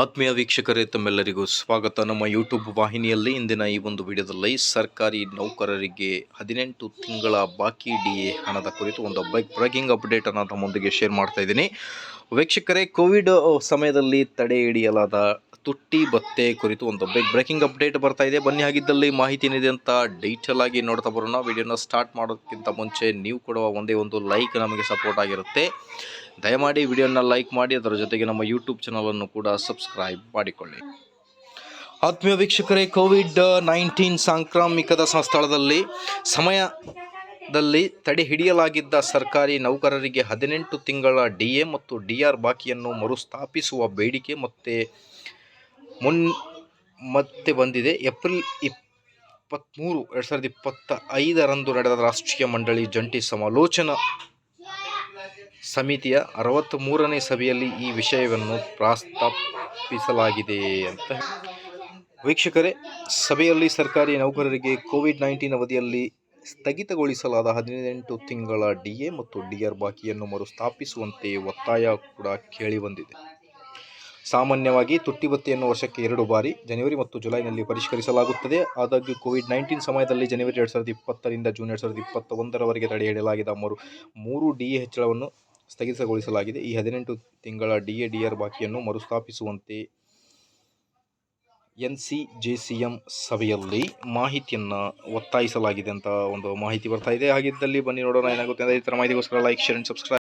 ಆತ್ಮೀಯ ವೀಕ್ಷಕರೇ, ತಮ್ಮೆಲ್ಲರಿಗೂ ಸ್ವಾಗತ. ನಮ್ಮ ಯೂಟ್ಯೂಬ್ ವಾಹಿನಿಯಲ್ಲಿ ಇಂದಿನ ಈ ಒಂದು ವಿಡಿಯೋದಲ್ಲಿ ಸರ್ಕಾರಿ ನೌಕರರಿಗೆ ಹದಿನೆಂಟು ತಿಂಗಳ ಬಾಕಿ ಡಿ ಎ ಹಣದ ಕುರಿತು ಒಂದು ಬೈಕ್ ಬ್ರೇಕಿಂಗ್ ಅಪ್ಡೇಟ್ ಅನ್ನು ತಮ್ಮೊಂದಿಗೆ ಶೇರ್ ಮಾಡ್ತಾ ಇದ್ದೀನಿ. ವೀಕ್ಷಕರೇ, ಕೋವಿಡ್ ಸಮಯದಲ್ಲಿ ತಡೆ ಹಿಡಿಯಲಾದ ತುಟ್ಟಿ ಭತ್ತೆ ಕುರಿತು ಒಂದು ಬಿಗ್ ಬ್ರೇಕಿಂಗ್ ಅಪ್ಡೇಟ್ ಬರ್ತಾ ಇದೆ. ಬನ್ನಿ ಆಗಿದ್ದಲ್ಲಿ ಮಾಹಿತಿ ಏನಿದೆ ಅಂತ ಡೀಟೇಲ್ ಆಗಿ ನೋಡ್ತಾ ಬರೋಣ. ವಿಡಿಯೋನ ಸ್ಟಾರ್ಟ್ ಮಾಡೋದಕ್ಕಿಂತ ಮುಂಚೆ ನೀವು ಕೊಡುವ ಒಂದೇ ಒಂದು ಲೈಕ್ ನಮಗೆ ಸಪೋರ್ಟ್ ಆಗಿರುತ್ತೆ. ದಯಮಾಡಿ ವಿಡಿಯೋನ ಲೈಕ್ ಮಾಡಿ, ಅದರ ಜೊತೆಗೆ ನಮ್ಮ ಯೂಟ್ಯೂಬ್ ಚಾನಲನ್ನು ಕೂಡ ಸಬ್ಸ್ಕ್ರೈಬ್ ಮಾಡಿಕೊಳ್ಳಿ. ಆತ್ಮೀಯ ವೀಕ್ಷಕರೇ ಕೋವಿಡ್ ನೈನ್ಟೀನ್ ಸಾಂಕ್ರಾಮಿಕದ ಸ್ಥಳದಲ್ಲಿ ಸಮಯದಲ್ಲಿ ತಡೆ ಹಿಡಿಯಲಾಗಿದ್ದ ಸರ್ಕಾರಿ ನೌಕರರಿಗೆ ಹದಿನೆಂಟು ತಿಂಗಳ ಡಿ ಎ ಮತ್ತು ಡಿ ಆರ್ ಬಾಕಿಯನ್ನು ಮರುಸ್ಥಾಪಿಸುವ ಬೇಡಿಕೆ ಮತ್ತೆ ಮುನ್, ಮತ್ತೆ ಬಂದಿದೆ. ಏಪ್ರಿಲ್ ಇಪ್ಪತ್ತ್ಮೂರು ಎರಡು ಸಾವಿರದ ಇಪ್ಪತ್ತ ಐದರಂದು ನಡೆದ ರಾಷ್ಟ್ರೀಯ ಮಂಡಳಿ ಜಂಟಿ ಸಮಾಲೋಚನಾ ಸಮಿತಿಯ ಅರವತ್ತ್ ಮೂರನೇ ಸಭೆಯಲ್ಲಿ ಈ ವಿಷಯವನ್ನು ಪ್ರಸ್ತಾಪಿಸಲಾಗಿದೆ ಅಂತ ವೀಕ್ಷಕರೇ, ಸಭೆಯಲ್ಲಿ ಸರ್ಕಾರಿ ನೌಕರರಿಗೆ ಕೋವಿಡ್ ನೈನ್ಟೀನ್ ಅವಧಿಯಲ್ಲಿ ಸ್ಥಗಿತಗೊಳಿಸಲಾದ ಹದಿನೆಂಟು ತಿಂಗಳ ಡಿ ಎ ಮತ್ತು ಡಿ ಆರ್ ಬಾಕಿಯನ್ನು ಮರುಸ್ಥಾಪಿಸುವಂತೆ ಒತ್ತಾಯ ಕೂಡ ಕೇಳಿಬಂದಿದೆ. ಸಾಮಾನ್ಯವಾಗಿ ತುಟ್ಟಿ ಭತ್ಯೆಯನ್ನು ವರ್ಷಕ್ಕೆ ಎರಡು ಬಾರಿ ಜನವರಿ ಮತ್ತು ಜುಲೈನಲ್ಲಿ ಪರಿಷ್ಕರಿಸಲಾಗುತ್ತದೆ. ಆದಾಗ್ಯೂ ಕೋವಿಡ್ ನೈನ್ಟೀನ್ ಸಮಯದಲ್ಲಿ ಜನವರಿ ಎರಡು ಸಾವಿರದ ಇಪ್ಪತ್ತರಿಂದ ಜೂನ್ ಎರಡು ಸಾವಿರದ ಇಪ್ಪತ್ತ ಒಂದರವರೆಗೆ ತಡೆಯಿಡಲಾಗಿದ್ದ ಮರು ಮೂರು ಡಿ ಹೆಚ್ಚಳವನ್ನು ಸ್ಥಗಿತಗೊಳಿಸಲಾಗಿದೆ. ಈ ಹದಿನೆಂಟು ತಿಂಗಳ ಡಿಎಡಿಆರ್ ಬಾಕಿಯನ್ನು ಮರುಸ್ಥಾಪಿಸುವಂತೆ N C J C M ಸಭೆಯಲ್ಲಿ ಮಾಹಿತಿಯನ್ನು ಒತ್ತಾಯಿಸಲಾಗಿದೆ ಅಂತ ಒಂದು ಮಾಹಿತಿ ಬರ್ತಾ ಇದೆ. ಹಾಗಿದ್ದಲ್ಲಿ ಬನ್ನಿ ನೋಡೋಣ, ಏನಾಗುತ್ತೆ ಅಂದರೆ ಈ ಥರ ಮಾಹಿತಿಗೋಸ್ಕರ ಲೈಕ್ ಶೇರ್ ಆ್ಯಂಡ್ ಸಬ್ಸ್ಕ್ರೈಬ್